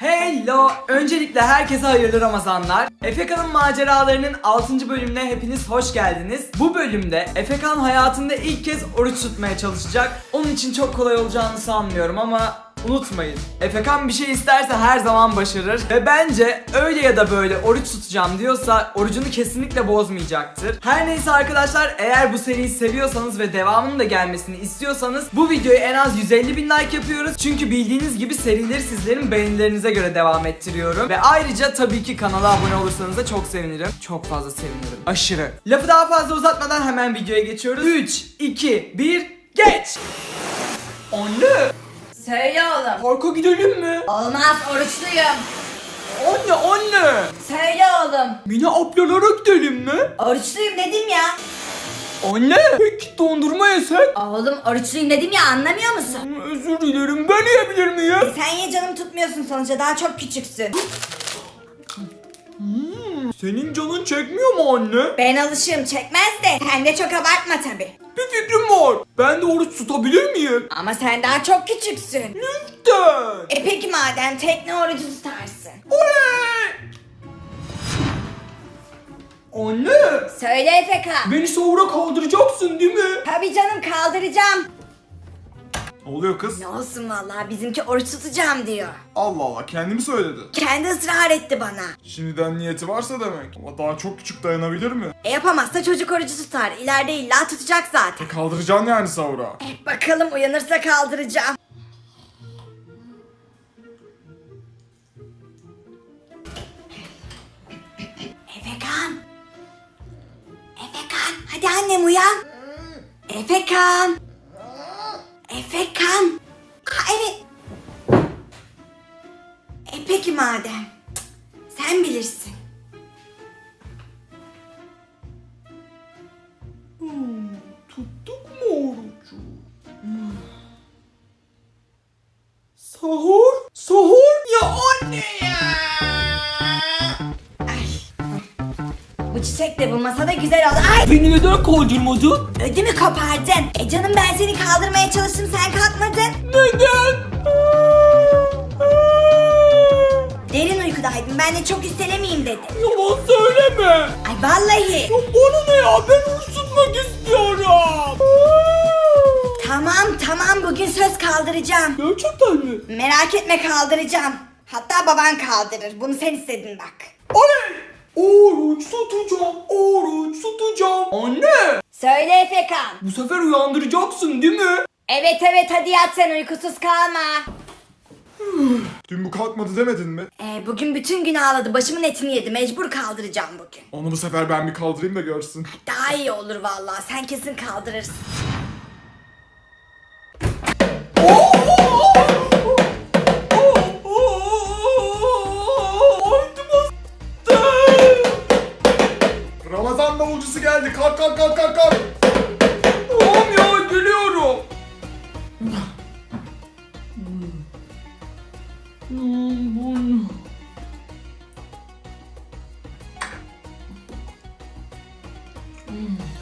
Hello! Öncelikle herkese hayırlı Ramazanlar. Efekan'ın maceralarının 6. bölümüne hepiniz hoş geldiniz. Bu bölümde Efekan hayatında ilk kez oruç tutmaya çalışacak. Onun için çok kolay olacağını sanmıyorum ama unutmayın. Efekan bir şey isterse her zaman başarır. Ve bence öyle ya da böyle oruç tutacağım diyorsa orucunu kesinlikle bozmayacaktır. Her neyse arkadaşlar eğer bu seriyi seviyorsanız ve devamının da gelmesini istiyorsanız bu videoyu en az 150 bin like yapıyoruz. Çünkü bildiğiniz gibi serileri sizlerin beğenilerinize göre devam ettiriyorum. Ve ayrıca tabii ki kanala abone olursanız da çok sevinirim. Çok fazla sevinirim. Aşırı. Lafı daha fazla uzatmadan hemen videoya geçiyoruz. 3, 2, 1, geç! Anne! Söyle oğlum. Parka gidelim mi? Olmaz oruçluyum. Anne anne! Söyle oğlum. Mine ablalara gidelim mi? Oruçluyum dedim ya. Anne! Peki dondurma yesek? Oğlum oruçluyum dedim ya anlamıyor musun? Özür dilerim ben yiyebilir miyim? Sen ye canım tutmuyorsun sonuçta daha çok küçüksün. Senin canın çekmiyor mu anne? Ben alışığım çekmez de sen de çok abartma tabi. Bir fikrim var. Ben de oruç tutabilir miyim? Ama sen daha çok küçüksün. Lütfen. E peki madem tekne orucu tutarsın. Oley! Anne! Söyle Efeka. Beni sahura kaldıracaksın değil mi? Tabi canım kaldıracağım. Ne oluyor kız? Ne olsun vallahi bizimki oruç tutacağım diyor. Allah Allah kendi mi söyledi? Kendi ısrar etti bana. Şimdiden niyeti varsa demek. Ama daha çok küçük dayanabilir mi? E yapamazsa çocuk orucu tutar. İleride illa tutacak zaten. E kaldıracaksın yani sahura. E bakalım uyanırsa kaldıracağım. Efekan. Efekan. Hadi annem uyan. Efekan. Efekan. Ha, evet. E peki madem. Sen bilirsin. Güzel oldu. Ay Beni neden kaldırmadın? ödümü kopardın. E canım ben seni kaldırmaya çalıştım sen kalkmadın. Neden? Derin uykudaydım ben de çok üstelemeyeyim dedim. Yalan söyleme. Ay vallahi. Ya bana ne ya? Ben oruç tutmak istiyorum. Tamam tamam bugün söz kaldıracağım. Gerçekten mi? Merak etme kaldıracağım. Hatta baban kaldırır. Bunu sen istedin bak. Oley! Oruç tutacağım, oruç tutacağım. Anne! Söyle Efekan. Bu sefer uyandıracaksın değil mi? Evet evet hadi yat sen uykusuz kalma. Dün bu kalkmadı demedin mi? Ee, bugün bütün gün ağladı. Başımın etini yedi. Mecbur kaldıracağım bugün. Onu bu sefer ben bir kaldırayım da görsün. Daha iyi olur vallahi. Sen kesin kaldırırsın.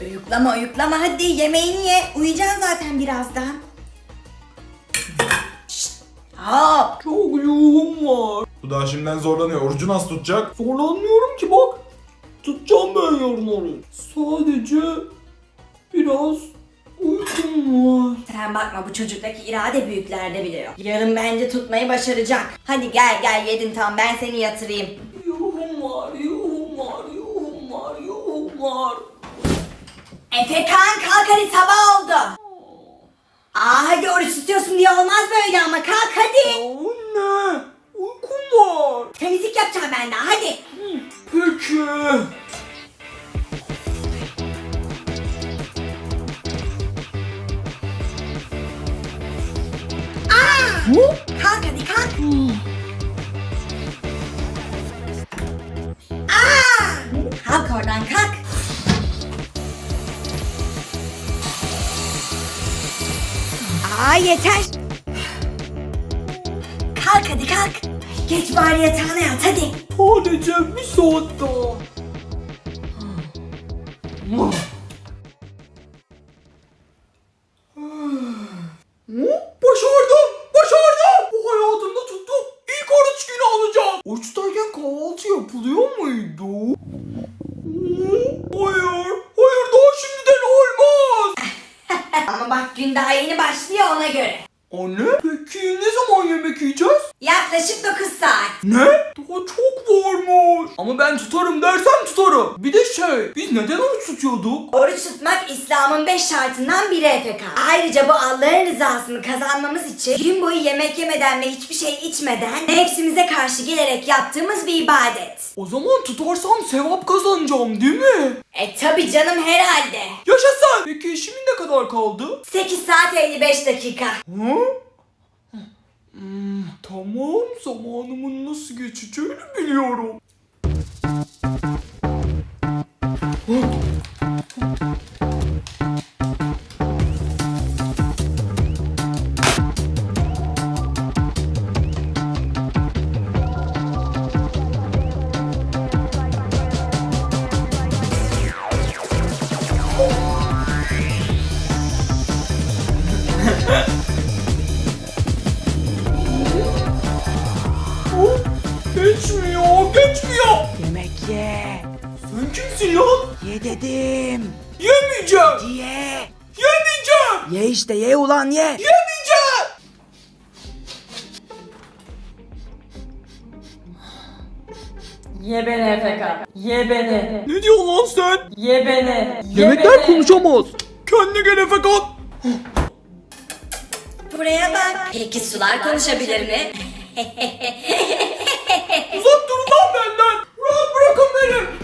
Uyuklama uyuklama hadi yemeğini ye. Uyuyacaksın zaten birazdan. Şşt. Aa, Çok yuhum var. Bu daha şimdiden zorlanıyor. Orucu nasıl tutacak? Zorlanmıyorum ki bak. Tutacağım ben yarın oruç. Sadece biraz uykum var. Sen bakma bu çocuktaki irade büyüklerde bile yok. Yarın bence tutmayı başaracak. Hadi gel gel yedin tamam ben seni yatırayım. Yuhum var, yuhum var, yuhum var, yuhum var. Efekan kalk hadi sabah oldu. Aa hadi oruç tutuyorsun diye olmaz böyle ama kalk hadi. Anne, uykum var. Temizlik yapacağım ben daha hadi. Peki. Kalk hadi kalk. Aa! Kalk oradan kalk. Aa yeter. Kalk hadi kalk. Geç bari yatağına yat hadi. Sadece bir saat daha. Ne zaman yemek yiyeceğiz? Yaklaşık 9 saat. Ne? Daha çok varmış. Ama ben tutarım dersem tutarım. Bir de şey biz neden oruç tutuyorduk? Oruç tutmak İslam'ın 5 şartından biri Efeka. Ayrıca bu Allah'ın rızasını kazanmamız için gün boyu yemek yemeden ve hiçbir şey içmeden nefsimize karşı gelerek yaptığımız bir ibadet. O zaman tutarsam sevap kazanacağım değil mi? E tabi canım herhalde. Yaşasın. Peki işimin ne kadar kaldı? 8 saat 55 dakika. Hı? Hmm, tamam zamanımın nasıl geçeceğini biliyorum. Geçmiyor, geçmiyor. Yemek ye. Sen kimsin lan? Ye dedim. Yemeyeceğim. Ye. Yemeyeceğim. Ye işte ye ulan ye. Yemeyeceğim. Ye beni Efeka. Ye beni. Ne diyorsun lan sen? Ye beni. Ye Yemekler beni. konuşamaz. Kendine gel Efekan. Buraya bak. Peki sular konuşabilir mi? Uzak durun lan benden. Rahat bırakın beni.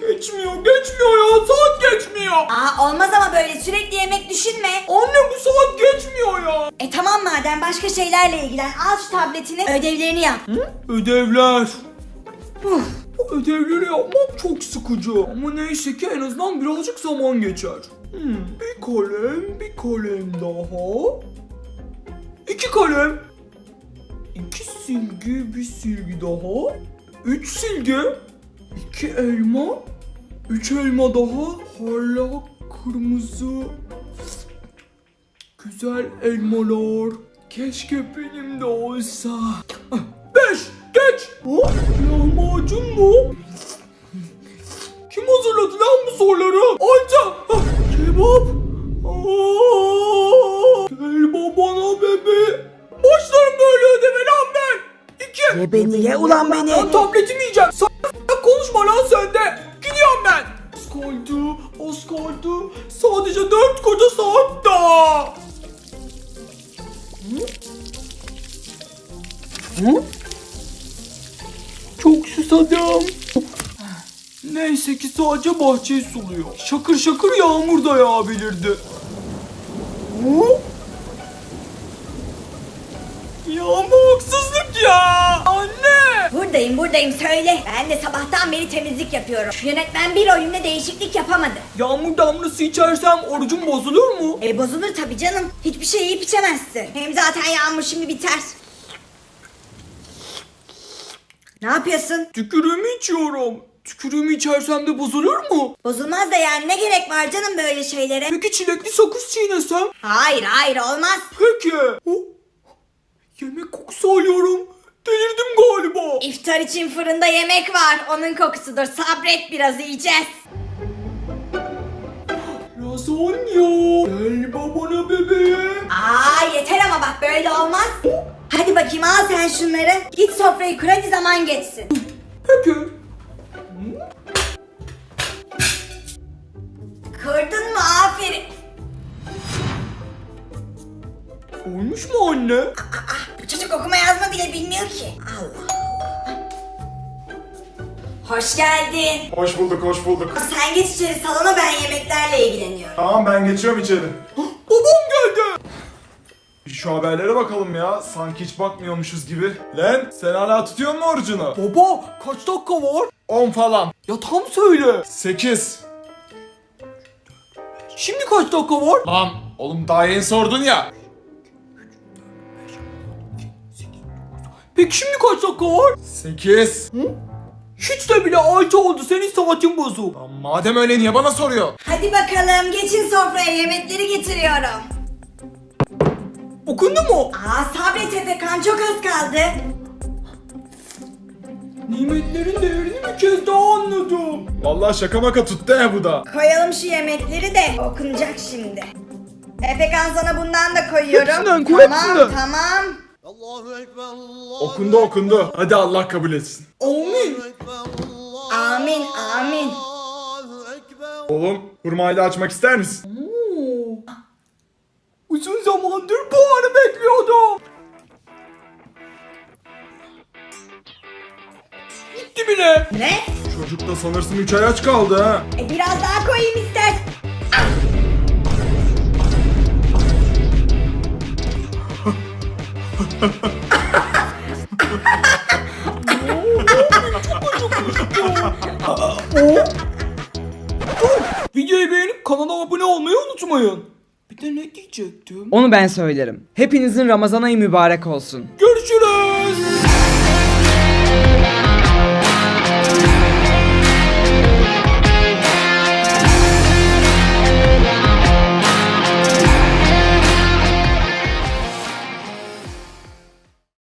Geçmiyor, geçmiyor ya. Saat geçmiyor. Aa olmaz ama böyle sürekli yemek düşünme. Anne bu saat geçmiyor ya. E tamam madem başka şeylerle ilgilen. Al şu tabletini ödevlerini yap. Ödevler. Bu ödevleri yapmak çok sıkıcı. Ama neyse ki en azından birazcık zaman geçer. Hmm, bir kalem, bir kalem daha. İki kalem. İki silgi, bir silgi daha. Üç silgi. iki elma. Üç elma daha. Hala kırmızı. Güzel elmalar. Keşke benim de olsa. Ah, Beş. Geç. Oh, lahmacun mu? Kim hazırladı lan bu soruları? Ayça. Ah, Kebap. Aa, Gel babana bebe. Başlarım böyle ödeme lan ben. Ye beni ye ulan beni. Lan tabletimi yiyeceğim. Sen konuşma lan sen de. Gidiyorum ben. Az kaldı. Az kaldı. Sadece dört koca saat daha. Hı? Hı? Çok susadım. Neyse ki sadece bahçeyi suluyor. Şakır şakır yağmur da yağabilirdi. Hı? Ya ama haksızlık ya. Anne. Buradayım buradayım söyle. Ben de sabahtan beri temizlik yapıyorum. Yönetmen bir oyunda değişiklik yapamadı. Yağmur damlası içersem orucum bozulur mu? E bozulur tabii canım. Hiçbir şey yiyip içemezsin. Hem zaten yağmur şimdi biter. Ne yapıyorsun? Tükürüğümü içiyorum. Tükürüğümü içersem de bozulur mu? Bozulmaz da yani ne gerek var canım böyle şeylere? Peki çilekli sakız çiğnesem? Hayır hayır olmaz. Peki. Oh, yemek kokusu alıyorum. Delirdim galiba. İftar için fırında yemek var. Onun kokusudur. Sabret biraz yiyeceğiz. Lazanya. Gel babana bebeğim. Aa yeter ama bak böyle olmaz. Hadi bakayım al sen şunları. Git sofrayı kur hadi zaman geçsin. Peki. Kırdın mı? Aferin. Olmuş mu anne? Bu çocuk okuma yazma bile bilmiyor ki. Allah Allah. Hoş geldin. Hoş bulduk hoş bulduk. Sen geç içeri salona ben yemeklerle ilgileniyorum. Tamam ben geçiyorum içeri. Babam geldi. Bir şu haberlere bakalım ya. Sanki hiç bakmıyormuşuz gibi. Lan sen hala tutuyor musun orucunu? Baba kaç dakika var? 10 falan. Ya tam söyle. 8. Şimdi kaç dakika var? Lan oğlum daha yeni sordun ya. Peki şimdi kaç dakika var? 8. Hiç de bile altı oldu senin saatin bozuk. Lan madem öyle niye bana soruyor? Hadi bakalım geçin sofraya yemekleri getiriyorum. Okundu mu? Aa sabret Efekan çok az kaldı. Nimetlerin değerini bir kez daha anladım. Vallahi şaka maka tuttu he bu da. Koyalım şu yemekleri de okunacak şimdi. Efekan sana bundan da koyuyorum. Hepsinden koy, tamam, hepsinden. Tamam. Okundu okundu. Hadi Allah kabul etsin. Amin, amin. Oğlum hurmayla açmak ister misin? Uzun zamandır bu anı bekliyordum. Gitti bile. Ne? Çocukta sanırsın 3 ay aç kaldı ha. E, biraz daha koyayım ister. Videoyu beğenip kanala abone olmayı unutmayın. Bir de ne diyecektim? Onu ben söylerim. Hepinizin Ramazan ayı mübarek olsun. Görüşürüz.